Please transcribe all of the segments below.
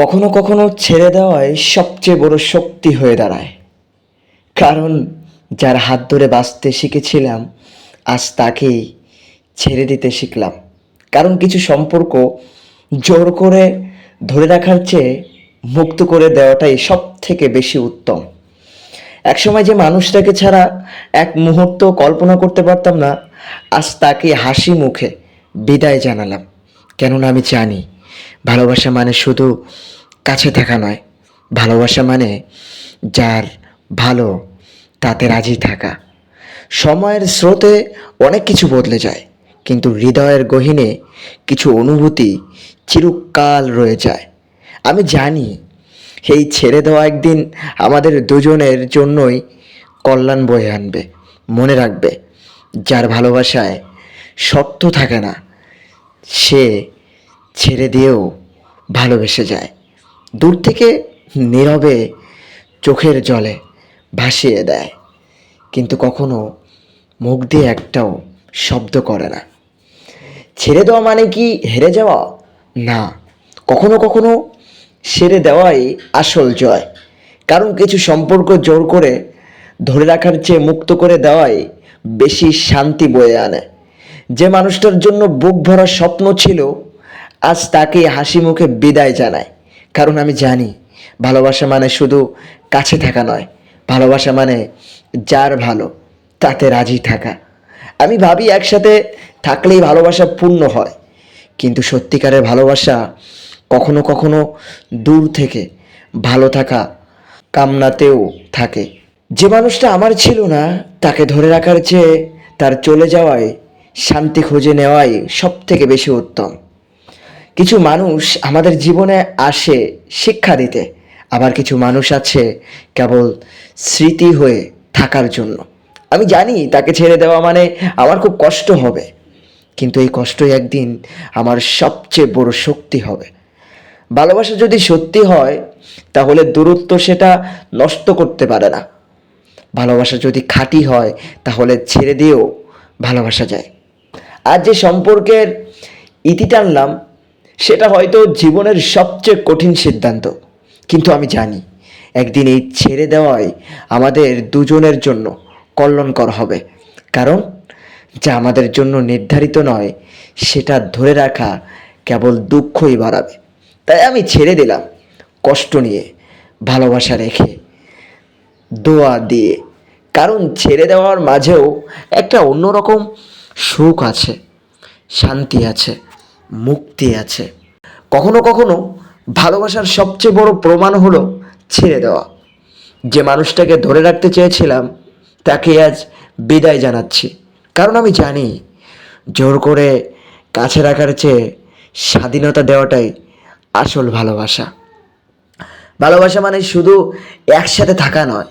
কখনো কখনো ছেড়ে দেওয়াই সবচেয়ে বড় শক্তি হয়ে দাঁড়ায়। কারণ যার হাত ধরে বাঁচতে শিখেছিলাম, আজ তাকেই ছেড়ে দিতে শিখলাম। কারণ কিছু সম্পর্ক জোর করে ধরে রাখার চেয়ে মুক্ত করে দেওয়াটাই সব থেকে বেশি উত্তম। একসময় যে মানুষটাকে ছাড়া এক মুহূর্ত কল্পনা করতে পারতাম না, আজ তাকে হাসি মুখে বিদায় জানালাম। কেননা আমি জানি ভালোবাসা মানে শুধু কাছে থাকা নয়, ভালোবাসা মানে যার ভালো তাতে রাজি থাকা। সময়ের স্রোতে অনেক কিছু বদলে যায়, কিন্তু হৃদয়ের গহীনে কিছু অনুভূতি চিরকাল রয়ে যায়। আমি জানি, এই ছেড়ে দেওয়া একদিন আমাদের দুজনের জন্যই কল্যাণ বয়ে আনবে, মনে রাখবে, যার ভালোবাসায় শক্ত থাকে না, সে ছেড়ে দিয়েও ভালোবেসে যায়। দূর থেকে নীরবে চোখের জলে ভাসিয়ে দেয়। কিন্তু কখনো মুখ দিয়ে একটাও শব্দ করে না। ছেড়ে দেওয়া মানে কি হেরে যাওয়া? না, কখনো কখনো সেরে দেওয়াই আসল জয়। কারণ কিছু সম্পর্ক জোর করে ধরে রাখার চেয়ে মুক্ত করে দেওয়াই বেশি শান্তি বয়ে আনে। যে মানুষটার জন্য বুক ভরা স্বপ্ন ছিল আজ তাকে হাসি মুখে বিদায় জানায় কারণ আমি জানি, ভালোবাসা মানে শুধু কাছে থাকা নয়, ভালোবাসা মানে যার ভালো, তাতে রাজি থাকা। আমি ভাবি একসাথে থাকলেই ভালোবাসা পূর্ণ হয়, কিন্তু সত্যিকারের ভালোবাসা কখনো কখনো দূর থেকে ভালো থাকা কামনাতেও থাকে। যে মানুষটা আমার ছিল না, তাকে ধরে রাখার চেয়ে তার চলে যাওয়ায় শান্তি খুঁজে নেওয়াই সব থেকে বেশি উত্তম। কিছু মানুষ আমাদের জীবনে আসে শিক্ষা দিতে, আবার কিছু মানুষ আছে কেবল স্মৃতি হয়ে থাকার জন্য। আমি জানি তাকে ছেড়ে দেওয়া মানে আমার খুব কষ্ট হবে, কিন্তু এই কষ্টই একদিন আমার সবচেয়ে বড় শক্তি হবে। ভালোবাসা যদি সত্যি হয়, তাহলে দূরত্ব সেটা নষ্ট করতে পারে না। ভালোবাসা যদি খাঁটি হয়, তাহলে ছেড়ে দিয়েও ভালোবাসা যায়। আর যে সম্পর্কের ইতি টানলাম সেটা হয়তো জীবনের সবচেয়ে কঠিন সিদ্ধান্ত। কিন্তু আমি জানি, একদিন এই ছেড়ে দেওয়াই আমাদের দুজনের জন্য কল্যাণকর হবে। কারণ, যা আমাদের জন্য নির্ধারিত নয়, সেটা ধরে রাখা কেবল দুঃখই বাড়াবে। তাই আমি ছেড়ে দিলাম কষ্ট নিয়ে, ভালোবাসা রেখে, দোয়া দিয়ে। কারণ ছেড়ে দেওয়ার মাঝেও একটা অন্যরকম সুখ আছে, শান্তি আছে। মুক্তি আছে। কখনো কখনো ভালোবাসার সবচেয়ে বড় প্রমাণ হলো ছেড়ে দেওয়া। যে মানুষটাকে ধরে রাখতে চেয়েছিলাম, তাকে আজ বিদায় জানাচ্ছি। কারণ আমি জানি, জোর করে কাছে রাখার চেয়ে স্বাধীনতা দেওয়াটাই আসল ভালোবাসা। ভালোবাসা মানে শুধু একসাথে থাকা নয়।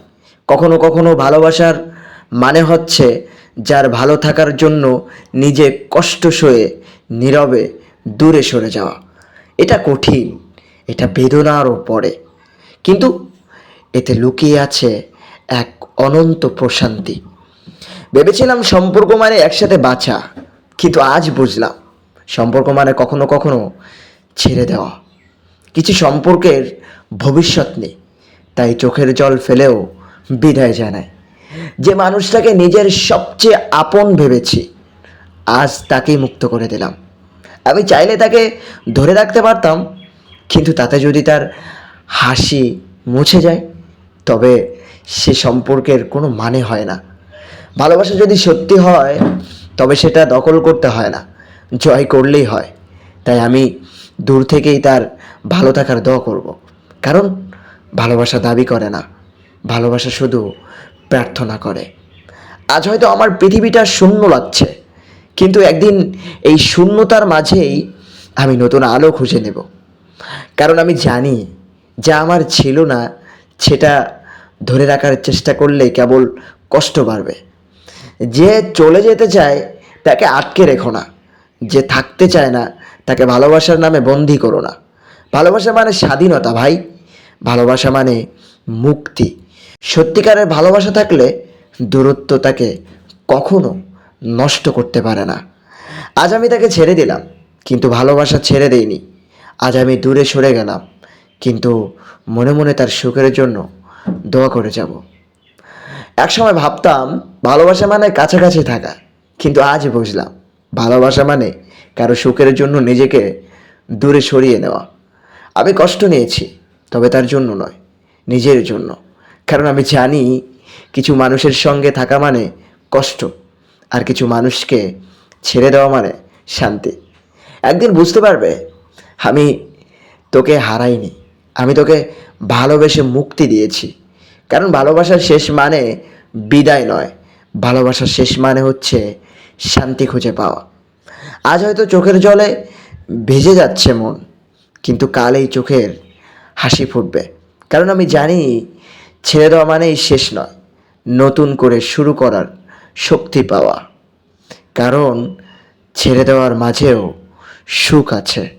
কখনো কখনো ভালোবাসার মানে হচ্ছে যার ভালো থাকার জন্য নিজে কষ্ট সয়ে নীরবে দূরে সরে যাওয়া। এটা কঠিন, এটা বেদনারও পড়ে কিন্তু এতে লুকিয়ে আছে এক অনন্ত প্রশান্তি। ভেবেছিলাম সম্পর্ক মানে একসাথে বাঁচা, কিন্তু আজ বুঝলাম সম্পর্ক মানে কখনো কখনো ছেড়ে দেওয়া। কিছু সম্পর্কের ভবিষ্যৎ নেই, তাই চোখের জল ফেলেও বিদায় জানায় যে মানুষটাকে নিজের সবচেয়ে আপন ভেবেছি, আজ তাকেই মুক্ত করে দিলাম। আমি চাইলে তাকে ধরে রাখতে পারতাম, কিন্তু তাতে যদি তার হাসি মুছে যায়, তবে সে সম্পর্কের কোনো মানে হয় না। ভালোবাসা যদি সত্যি হয়, তবে সেটা দখল করতে হয় না, জয় করলেই হয়। তাই আমি দূর থেকেই তার ভালো থাকার দোয়া করব। কারণ ভালোবাসা দাবি করে না, ভালোবাসা শুধু প্রার্থনা করে। আজ হয়তো আমার পৃথিবীটা শূন্য লাগছে। কিন্তু একদিন এই শূন্যতার মাঝেই আমি নতুন আলো খুঁজে নেব। কারণ আমি জানি যা আমার ছিল না, সেটা ধরে রাখার চেষ্টা করলে কেবল কষ্ট বাড়বে। যে চলে যেতে চায়, তাকে আটকে রেখো না। যে থাকতে চায় না, তাকে ভালোবাসার নামে বন্দি করো না। ভালোবাসা মানে স্বাধীনতা ভাই। ভালোবাসা মানে মুক্তি। সত্যিকারের ভালোবাসা থাকলে দূরত্ব তাকে কখনো নষ্ট করতে পারে না। আজ আমি তাকে ছেড়ে দিলাম, কিন্তু ভালোবাসা ছেড়ে দেইনি। আজ আমি দূরে সরে গেলাম, কিন্তু মনে মনে তার সুখের জন্য দোয়া করে যাব। একসময় ভাবতাম, ভালোবাসা মানে কাছাকাছি থাকা, কিন্তু আজ বুঝলাম, ভালোবাসা মানে কারও সুখের জন্য নিজেকে দূরে সরিয়ে নেওয়া। আমি কষ্ট নিয়েছি, তবে তার জন্য নয়, নিজের জন্য। কারণ আমি জানি, কিছু মানুষের সঙ্গে থাকা মানে কষ্ট। আর কিছু মানুষকে ছেড়ে দেওয়া মানে শান্তি। একদিন বুঝতে পারবে, আমি তোকে হারাইনি, আমি তোকে ভালোবেসে মুক্তি দিয়েছি। কারণ ভালোবাসার শেষ মানে বিদায় নয়, ভালোবাসার শেষ মানে হচ্ছে শান্তি খুঁজে পাওয়া। আজ হয়তো চোখের জলে ভেজে যাচ্ছে মন, কিন্তু কাল এই চোখের হাসি ফুটবে। কারণ আমি জানি, ছেড়ে দেওয়া মানেই শেষ নয়, নতুন করে শুরু করার শক্তি পাওয়া। কারণ ছেড়ে দেওয়ার মাঝেও সুখ আছে।